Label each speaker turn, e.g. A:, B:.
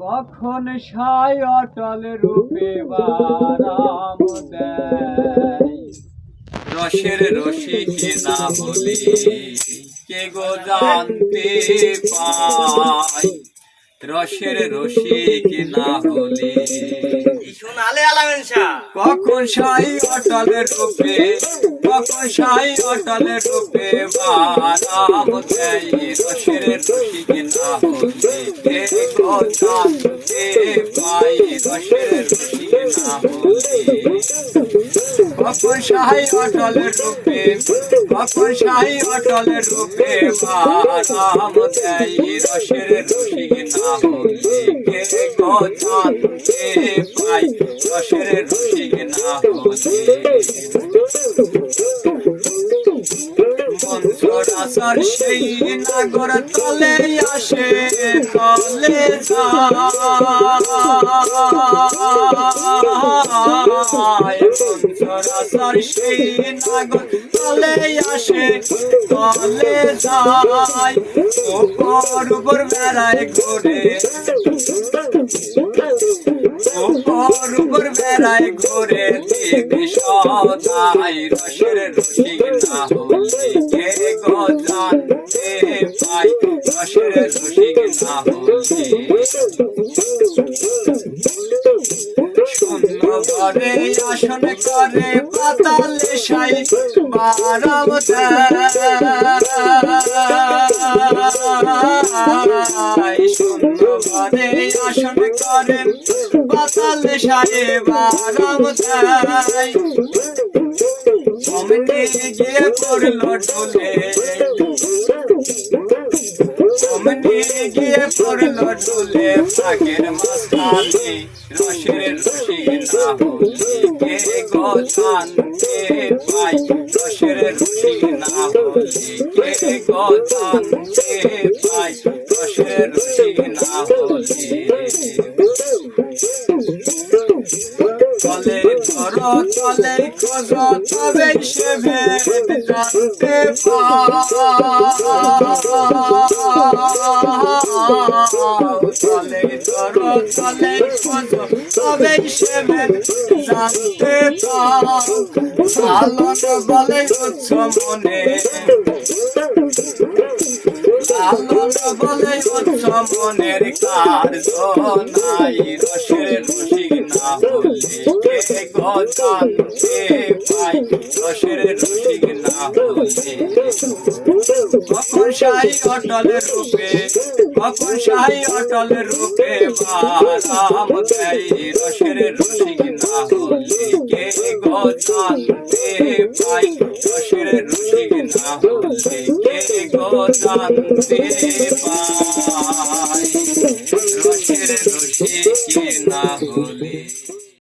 A: কখন সাই অটল রূপে বারাম দেয়? রসের রসিক না বলে কে গো জানতে পাই রসের রসিক না হলে
B: শোনালে আলামেন
A: কখন সাই অটলের রূপে কখন সাই অটলের রূপে বারাম দেয়? রসের রসিক না হলে কে গো জানতে পাই রসিক না কখন সাই অটলের রূপে কখন সাই অটলের রূপে বারাম দেয় রসের রসিক না হলে কে পাই রসের রসিক না হলে সেই নাগর তলে আসে, তলে মন্ত্রাসার সেই নাগর তলে আসে, তলে যায়। উপর উপর বেড়ায় ঘুরে। উপর উপর বেড়ায় ঘুরে। দেবী সদাই রসের রসিক না হলে পাই রসের রসিক না শূন্য ঘরে আসন করে পাতালে সাই বারাম ঘরে আসন করে পাতালে সাই বারাম দেয় গিয়ে পড়ল ঢোলে অমনি গিয়ে পড়ল ঢোলে ফাঁকের মাঝখানে রসের রসিক না হলে কে গো জানতে পাই রসের রসিক না হলে কে গো জানতে পাই রসের রসিক না হলে চলে ধরো চলে খোঁজ তবে সে ভেদ জানতে চলে ধরো চলে খোঁজ সে ভেদ বলে মনে মনের কার্য নাই রসের কে গো জানতে পাই রসের রসিক না হলে কখন সাই অটলের রূপে কখন সাই অটলের রূপে বারাম দেয় রসের রসিক না হলে